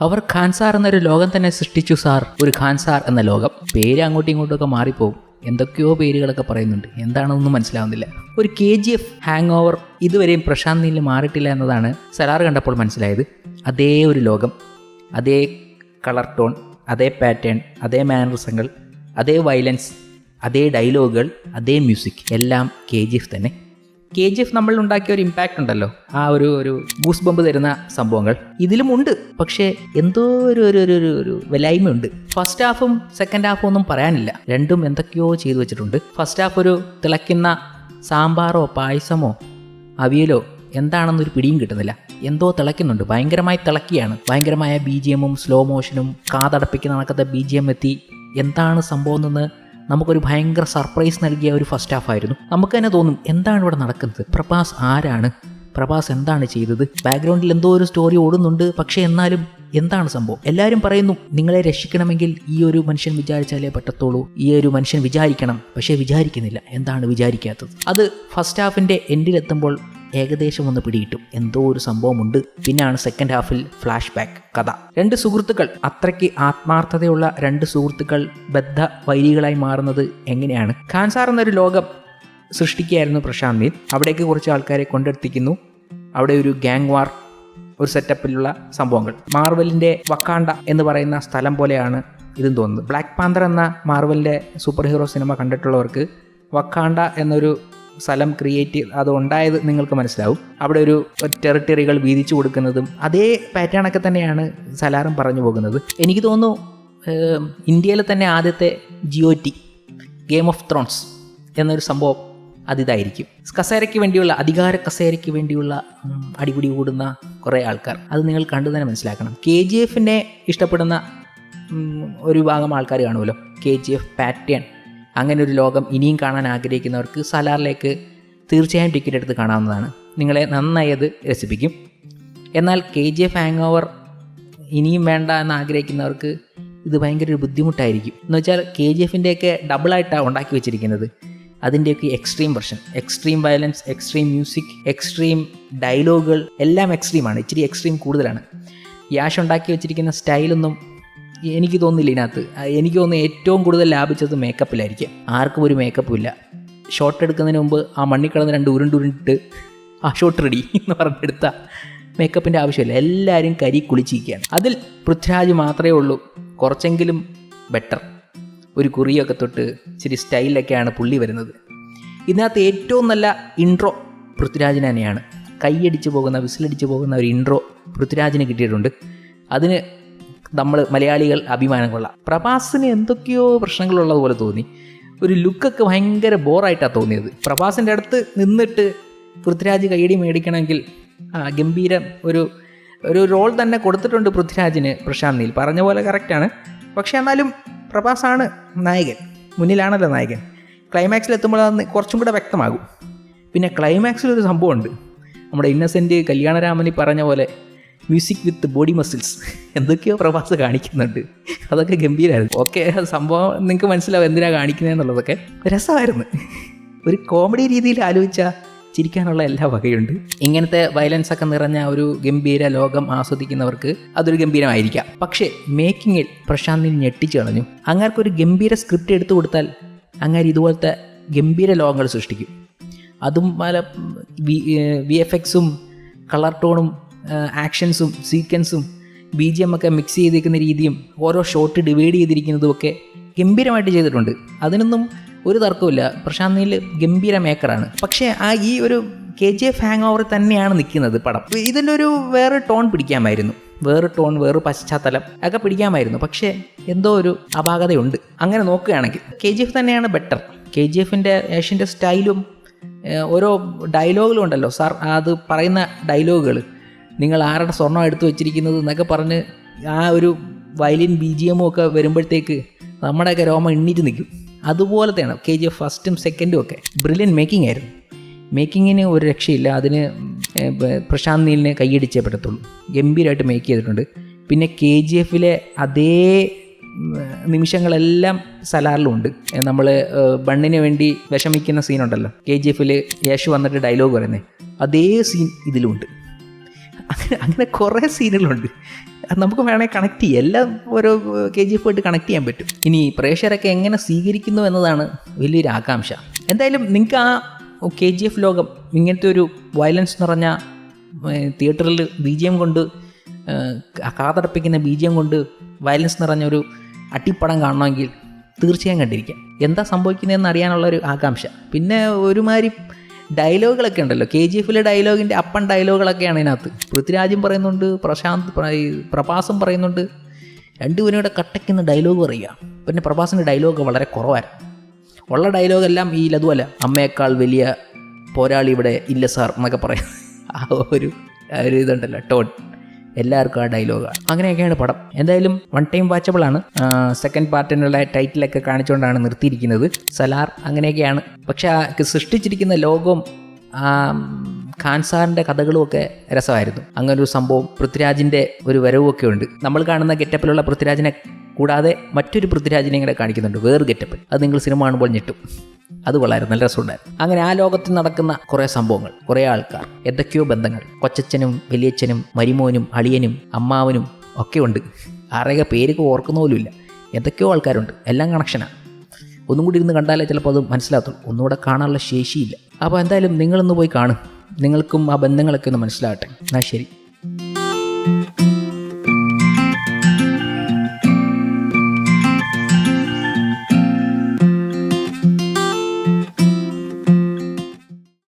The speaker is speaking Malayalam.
അവർ ഖാൻസാർ എന്നൊരു ലോകം തന്നെ സൃഷ്ടിച്ചു സാർ. ഒരു ഖാൻസാർ എന്ന ലോകം. പേര് അങ്ങോട്ടും ഇങ്ങോട്ടും മാറിപ്പോകും എന്തൊക്കെയോ പേരുകളൊക്കെ പറയുന്നുണ്ട്. എന്താണെന്നൊന്നും മനസ്സിലാവുന്നില്ല. ഒരു K G F hangover ഇതുവരെയും പ്രശാന്ത് നീലിൽ മാറിയിട്ടില്ല എന്നതാണ് സലാർ കണ്ടപ്പോൾ മനസ്സിലായത്. അതേ ഒരു ലോകം അതേ കളർ ടോൺ അതേ പാറ്റേൺ അതേ മാനറിസങ്ങൾ അതേ വയലൻസ് അതേ ഡയലോഗുകൾ അതേ മ്യൂസിക് എല്ലാം കെ ജി എഫ് തന്നെ. കെ ജി എഫ് നമ്മൾ ഉണ്ടാക്കിയ ഒരു ഇമ്പാക്റ്റ് ഉണ്ടല്ലോ. ആ ഒരു ഒരു ബൂസ് ബമ്പ് തരുന്ന സംഭവങ്ങൾ. ഇതിലും ഉണ്ട്. പക്ഷേ എന്തോ ഒരു ഒരു ഒരു ഒരു ഒരു വിലായ്മയുണ്ട് ഫസ്റ്റ് ഹാഫും സെക്കൻഡ് ഹാഫും ഒന്നും പറയാനില്ല. രണ്ടും എന്തൊക്കെയോ ചെയ്തു വെച്ചിട്ടുണ്ട്. ഫസ്റ്റ് ഹാഫ് ഒരു തിളയ്ക്കുന്ന സാമ്പാറോ പായസമോ അവിയലോ എന്താണെന്നൊരു പിടിയും കിട്ടുന്നില്ല. എന്തോ തിളയ്ക്കുന്നുണ്ട്. ഭയങ്കരമായി തിളക്കിയാണ്. ഭയങ്കരമായ ബി ജി എമ്മും സ്ലോ മോഷനും കാതടപ്പിക്കുന്ന കണക്കത്തെ ബി ജി എം എത്തി. എന്താണ് സംഭവം എന്ന് നമുക്കൊരു ഭയങ്കര സർപ്രൈസ് നൽകിയ ഒരു ഫസ്റ്റ് ഹാഫ് ആയിരുന്നു. നമുക്ക് തന്നെ തോന്നും എന്താണ് ഇവിടെ നടക്കുന്നത്? പ്രഭാസ് ആരാണ്? പ്രഭാസ് എന്താണ് ചെയ്തത്? ബാക്ക്ഗ്രൗണ്ടിൽ എന്തോ ഒരു സ്റ്റോറി ഓടുന്നുണ്ട്. പക്ഷേ എന്നാലും എന്താണ് സംഭവം? എല്ലാവരും പറയുന്നു നിങ്ങളെ രക്ഷിക്കണമെങ്കിൽ ഈ ഒരു മനുഷ്യൻ വിചാരിച്ചാലേ പറ്റത്തുള്ളൂ. ഈ ഒരു മനുഷ്യൻ വിചാരിക്കണം. പക്ഷേ വിചാരിക്കുന്നില്ല. എന്താണ് വിചാരിക്കാത്തത്? അത് ഫസ്റ്റ് ഹാഫിന്റെ എൻഡിലെത്തുമ്പോൾ ഏകദേശം ഒന്ന് പിടികിട്ടും. എന്തോ ഒരു സംഭവമുണ്ട്. പിന്നാണ് സെക്കൻഡ് ഹാഫിൽ ഫ്ലാഷ് ബാക്ക് കഥ. രണ്ട് സുഹൃത്തുക്കൾ. അത്രയ്ക്ക് ആത്മാർത്ഥതയുള്ള രണ്ട് സുഹൃത്തുക്കൾ ബദ്ധ വൈരികളായി മാറുന്നത് എങ്ങനെയാണ്? ഖാൻസാർ എന്നൊരു ലോകം സൃഷ്ടിക്കുകയായിരുന്നു പ്രശാന്ത് നീൽ അവിടേക്ക് കുറച്ച് ആൾക്കാരെ കൊണ്ടെത്തിക്കുന്നു. അവിടെ ഒരു ഗാങ് വാർ ഒരു സെറ്റപ്പിലുള്ള സംഭവങ്ങൾ. മാർവലിന്റെ വക്കാണ്ട എന്ന് പറയുന്ന സ്ഥലം പോലെയാണ് ഇതും തോന്നുന്നത്. ബ്ലാക്ക് പാന്തർ എന്ന മാർവലിന്റെ സൂപ്പർ ഹീറോ സിനിമ കണ്ടിട്ടുള്ളവർക്ക് വക്കാണ്ട എന്നൊരു സ്ഥലം ക്രിയേറ്റ് അത് ഉണ്ടായത് നിങ്ങൾക്ക് മനസ്സിലാവും. അവിടെ ഒരു ടെറിട്ടറികൾ വീതിച്ചു കൊടുക്കുന്നതും അതേ പാറ്റേണൊക്കെ തന്നെയാണ് സലാറും പറഞ്ഞു പോകുന്നത്. എനിക്ക് തോന്നുന്നു ഇന്ത്യയിലെ തന്നെ ആദ്യത്തെ Jio T game of thrones എന്നൊരു സംഭവം അതിതായിരിക്കും. കസേരയ്ക്ക് വേണ്ടിയുള്ള അധികാര കസേരയ്ക്ക് വേണ്ടിയുള്ള അടിപിടി കൂടുന്ന കുറേ ആൾക്കാർ. അത് നിങ്ങൾ കണ്ടു തന്നെ മനസ്സിലാക്കണം. കെ ജി എഫിനെ ഇഷ്ടപ്പെടുന്ന ഒരു ഭാഗം ആൾക്കാർ കാണുമല്ലോ. കെ ജി എഫ് പാറ്റേൺ അങ്ങനെ ഒരു ലോകം ഇനിയും കാണാൻ ആഗ്രഹിക്കുന്നവർക്ക് സലാറിലേക്ക് തീർച്ചയായും ടിക്കറ്റ് എടുത്ത് കാണാവുന്നതാണ്. നിങ്ങളെ നന്നായി അത് രസിപ്പിക്കും. എന്നാൽ K G F hangover ഇനിയും വേണ്ട എന്ന് ആഗ്രഹിക്കുന്നവർക്ക് ഇത് ഭയങ്കര ഒരു ബുദ്ധിമുട്ടായിരിക്കും. എന്ന് വെച്ചാൽ കെ ജി എഫിന്റെയൊക്കെ ഡബിളായിട്ടാണ് ഉണ്ടാക്കി വെച്ചിരിക്കുന്നത്. അതിന്റെയൊക്കെ extreme version extreme violence extreme music extreme ഡയലോഗുകൾ എല്ലാം എക്സ്ട്രീമാണ് ഇച്ചിരി എക്സ്ട്രീം കൂടുതലാണ്. യാഷ് ഉണ്ടാക്കി വെച്ചിരിക്കുന്ന സ്റ്റൈലൊന്നും എനിക്ക് തോന്നുന്നില്ല ഇതിനകത്ത്. എനിക്ക് തോന്നുന്നു ഏറ്റവും കൂടുതൽ ലാഭിച്ചത് മേക്കപ്പിലായിരിക്കും ആർക്കും ഒരു മേക്കപ്പും ഇല്ല. ഷോട്ട് എടുക്കുന്നതിന് മുമ്പ് ആ മണ്ണിക്കളന്ന് രണ്ട് ഉരുണ്ടുരുണ്ടിട്ട് ആ ഷോട്ട് റെഡി എന്ന് പറഞ്ഞെടുത്ത മേക്കപ്പിന്റെ ആവശ്യമില്ല. എല്ലാവരും കരി കുളിച്ചിരിക്കുകയാണ്. അതിൽ പൃഥ്വിരാജ് മാത്രമേ ഉള്ളൂ. കുറച്ചെങ്കിലും ബെറ്റർ ഒരു കുറിയൊക്കെ തൊട്ട് ഇച്ചിരി സ്റ്റൈലൊക്കെയാണ് പുള്ളി വരുന്നത്. ഇതിനകത്ത് ഏറ്റവും നല്ല ഇൻട്രോ പൃഥ്വിരാജിന് തന്നെയാണ്. കൈയടിച്ച് പോകുന്ന വിസിലടിച്ച് പോകുന്ന ഒരു ഇൻട്രോ പൃഥ്വിരാജിന് കിട്ടിയിട്ടുണ്ട്. അതിന് നമ്മൾ മലയാളികൾ അഭിമാനം കൊള്ളാം. പ്രഭാസിന് എന്തൊക്കെയോ പ്രശ്നങ്ങളുള്ളത് പോലെ തോന്നി. ഒരു ലുക്കൊക്കെ ഭയങ്കര ബോറായിട്ടാണ് തോന്നിയത്. പ്രഭാസിന്റെ അടുത്ത് നിന്നിട്ട് പൃഥ്വിരാജ് കൈയടി മേടിക്കണമെങ്കിൽ ഗംഭീരം ഒരു ഒരു റോൾ തന്നെ കൊടുത്തിട്ടുണ്ട് പൃഥ്വിരാജിന് പ്രശാന്ത് പറഞ്ഞ പോലെ കറക്റ്റാണ് പക്ഷേ എന്നാലും പ്രഭാസാണ് നായകൻ. മുന്നിലാണല്ലോ നായകൻ. ക്ലൈമാക്സിൽ എത്തുമ്പോൾ അത് കുറച്ചും കൂടെ വ്യക്തമാകും. പിന്നെ ക്ലൈമാക്സിൽ ഒരു സംഭവമുണ്ട്. നമ്മുടെ ഇന്നസെന്റ് കല്യാണരാമനി പറഞ്ഞ പോലെ മ്യൂസിക് വിത്ത് ബോഡി മസിൽസ് എന്തൊക്കെയോ പ്രഭാസ് കാണിക്കുന്നുണ്ട്. അതൊക്കെ ഗംഭീരമായിരുന്നു ഓക്കെ സംഭവം നിങ്ങൾക്ക് മനസ്സിലാവും എന്തിനാണ് കാണിക്കുന്നതെന്നുള്ളതൊക്കെ രസമായിരുന്നു. ഒരു കോമഡി രീതിയിൽ ആലോചിച്ചാൽ ചിരിക്കാനുള്ള എല്ലാ വകയുണ്ട്. ഇങ്ങനത്തെ വയലൻസ് ഒക്കെ നിറഞ്ഞ ഒരു ഗംഭീര ലോകം ആസ്വദിക്കുന്നവർക്ക് അതൊരു ഗംഭീരമായിരിക്കാം. പക്ഷേ മേക്കിങ്ങിൽ പ്രശാന്തിന് ഞെട്ടിച്ചു കളഞ്ഞു. അങ്ങാർക്കൊരു ഗംഭീര സ്ക്രിപ്റ്റ് എടുത്തു കൊടുത്താൽ അങ്ങാർ ഇതുപോലത്തെ ഗംഭീര ലോകങ്ങൾ സൃഷ്ടിക്കും. അതും പല വി എഫ് എക്സും കളർ ടോണും ആക്ഷൻസും സീക്വൻസും ബി ജി എം ഒക്കെ മിക്സ് ചെയ്തിരിക്കുന്ന രീതിയും ഓരോ ഷോട്ട് ഡിവൈഡ് ചെയ്തിരിക്കുന്നതും ഒക്കെ ഗംഭീരമായിട്ട് ചെയ്തിട്ടുണ്ട്. അതിനൊന്നും ഒരു തർക്കമില്ല പ്രശാന്ത് നീൽ ഗംഭീര മേക്കറാണ് പക്ഷേ ആ ഈ ഒരു K G F hangover തന്നെയാണ് നിൽക്കുന്നത് പടം. ഇതിന്റെ ഒരു വേറെ ടോൺ പിടിക്കാമായിരുന്നു. വേറെ ടോൺ വേറെ പശ്ചാത്തലം ഒക്കെ പിടിക്കാമായിരുന്നു. പക്ഷേ എന്തോ ഒരു അപാകതയുണ്ട്. അങ്ങനെ നോക്കുകയാണെങ്കിൽ കെ ജി എഫ് തന്നെയാണ് ബെറ്റർ കെ ജി എഫിന്റെ ഏഷ്യന്റെ സ്റ്റൈലും ഓരോ ഡയലോഗുകളും ഉണ്ടല്ലോ. സാർ അത് പറയുന്ന ഡയലോഗുകൾ നിങ്ങൾ ആരുടെ സ്വർണം എടുത്തു വെച്ചിരിക്കുന്നത് എന്നൊക്കെ പറഞ്ഞ് ആ ഒരു വയലിൻ ബി ജി എമ്മും ഒക്കെ വരുമ്പോഴത്തേക്ക് നമ്മുടെയൊക്കെ രോമം എണ്ണീറ്റ് നിൽക്കും. അതുപോലത്തെയാണ് കെ ജി എഫ് ഫസ്റ്റും സെക്കൻഡും ഒക്കെ ബ്രില്യൻ മേക്കിംഗ് ആയിരുന്നു. മേക്കിങ്ങിന് ഒരു രക്ഷയില്ല. അതിന് പ്രശാന്ത് നീലിനെ കൈയടിച്ചേ പറ്റത്തുള്ളൂ. ഗംഭീരമായിട്ട് മേക്ക് ചെയ്തിട്ടുണ്ട്. പിന്നെ കെ ജി എഫിലെ അതേ നിമിഷങ്ങളെല്ലാം സലാറിലുമുണ്ട് നമ്മൾ ബണ്ണിന് വേണ്ടി വിഷമിക്കുന്ന സീനുണ്ടല്ലോ കെ ജി എഫിൽ യേശു വന്നിട്ട് ഡയലോഗ് പറയുന്നത് അതേ സീൻ ഇതിലുമുണ്ട് അങ്ങനെ അങ്ങനെ കുറേ സീനുകളുണ്ട്. നമുക്ക് വേണമെങ്കിൽ കണക്ട് ചെയ്യാം. എല്ലാം ഓരോ കെ ജി എഫ് ആയിട്ട് കണക്ട് ചെയ്യാൻ പറ്റും. ഇനി പ്രേക്ഷകരൊക്കെ എങ്ങനെ സ്വീകരിക്കുന്നു എന്നതാണ് വലിയൊരു ആകാംക്ഷ. എന്തായാലും നിങ്ങൾക്ക് ആ കെ ജി എഫ് ലോകം ഇങ്ങനത്തെ ഒരു വയലൻസ് നിറഞ്ഞ തിയേറ്ററിൽ ബി ജി എം കൊണ്ട് കാതടപ്പിക്കുന്ന ബി ജി എം കൊണ്ട് വയലൻസ് നിറഞ്ഞൊരു അട്ടിപ്പടം കാണണമെങ്കിൽ തീർച്ചയായും കണ്ടിരിക്കാം. എന്താ സംഭവിക്കുന്നതെന്ന് അറിയാനുള്ള ഒരു ആകാംക്ഷ. പിന്നെ ഒരുമാതിരി ഡയലോഗുകളൊക്കെ ഉണ്ടല്ലോ. കെ ജി എഫിലെ ഡയലോഗിന്റെ അപ്പൻ ഡയലോഗുകളൊക്കെയാണ് ഇതിനകത്ത്. പൃഥ്വിരാജും പറയുന്നുണ്ട് പ്രശാന്ത് പ്രഭാസം പറയുന്നുണ്ട്. രണ്ടുപേരും കൂടെ കട്ടയ്ക്കുന്ന ഡയലോഗ് പറയുക. പിന്നെ പ്രഭാസിന്റെ ഡയലോഗ് വളരെ കുറവായിരുന്നു. ഉള്ള ഡയലോഗെല്ലാം ഈ ലതുവല്ല അമ്മയേക്കാൾ വലിയ പോരാളി ഇവിടെ ഇല്ല സാർ എന്നൊക്കെ പറയാം ആ ഒരു ഒരു ഇതുണ്ടല്ലോ ടോൺ. എല്ലാവർക്കും ആ ഡയലോഗാണ് അങ്ങനെയൊക്കെയാണ് പടം. എന്തായാലും വൺ ടൈം വാച്ചബിൾ ആണ്. സെക്കൻഡ് പാർട്ടിനുള്ള ടൈറ്റിലൊക്കെ കാണിച്ചുകൊണ്ടാണ് നിർത്തിയിരിക്കുന്നത്. സലാർ അങ്ങനെയൊക്കെയാണ്. പക്ഷെ ആ സൃഷ്ടിച്ചിരിക്കുന്ന ലോകവും ഖാൻ സാറിന്റെ കഥകളും ഒക്കെ രസമായിരുന്നു. അങ്ങനെ ഒരു സംഭവം പൃഥ്വിരാജിന്റെ ഒരു വരവുമൊക്കെ ഉണ്ട്. നമ്മൾ കാണുന്ന ഗെറ്റപ്പിലുള്ള പൃഥ്വിരാജിനെ കൂടാതെ മറ്റൊരു പൃഥ്വിരാജിനെ കൂടെ കാണിക്കുന്നുണ്ട്. വേറൊരു ഗെറ്റപ്പ്. അത് നിങ്ങൾ സിനിമ കാണുമ്പോൾ ഞെട്ടും. അത് വളരെ നല്ല രസമുണ്ടായിരുന്നു. അങ്ങനെ ആ ലോകത്തിൽ നടക്കുന്ന കുറേ സംഭവങ്ങൾ കുറേ ആൾക്കാർ എന്തൊക്കെയോ ബന്ധങ്ങൾ കൊച്ചച്ഛനും വലിയച്ഛനും മരിമോനും അളിയനും അമ്മാവനും ഒക്കെ ഉണ്ട്. ആരെയൊക്കെ പേരൊക്കെ ഓർക്കുന്ന പോലുമില്ല എന്തൊക്കെയോ ആൾക്കാരുണ്ട്. എല്ലാം കണക്ഷനാണ് ഒന്നും കൂടി ഇരുന്ന് കണ്ടാലേ ചിലപ്പോൾ അത് മനസ്സിലാകത്തുള്ളൂ. ഒന്നുകൂടെ കാണാനുള്ള ശേഷിയില്ല. അപ്പോൾ എന്തായാലും നിങ്ങളൊന്ന് പോയി കാണും. നിങ്ങൾക്കും ആ ബന്ധങ്ങളൊക്കെ ഒന്ന് മനസ്സിലാകട്ടെ. എന്നാൽ ശരി.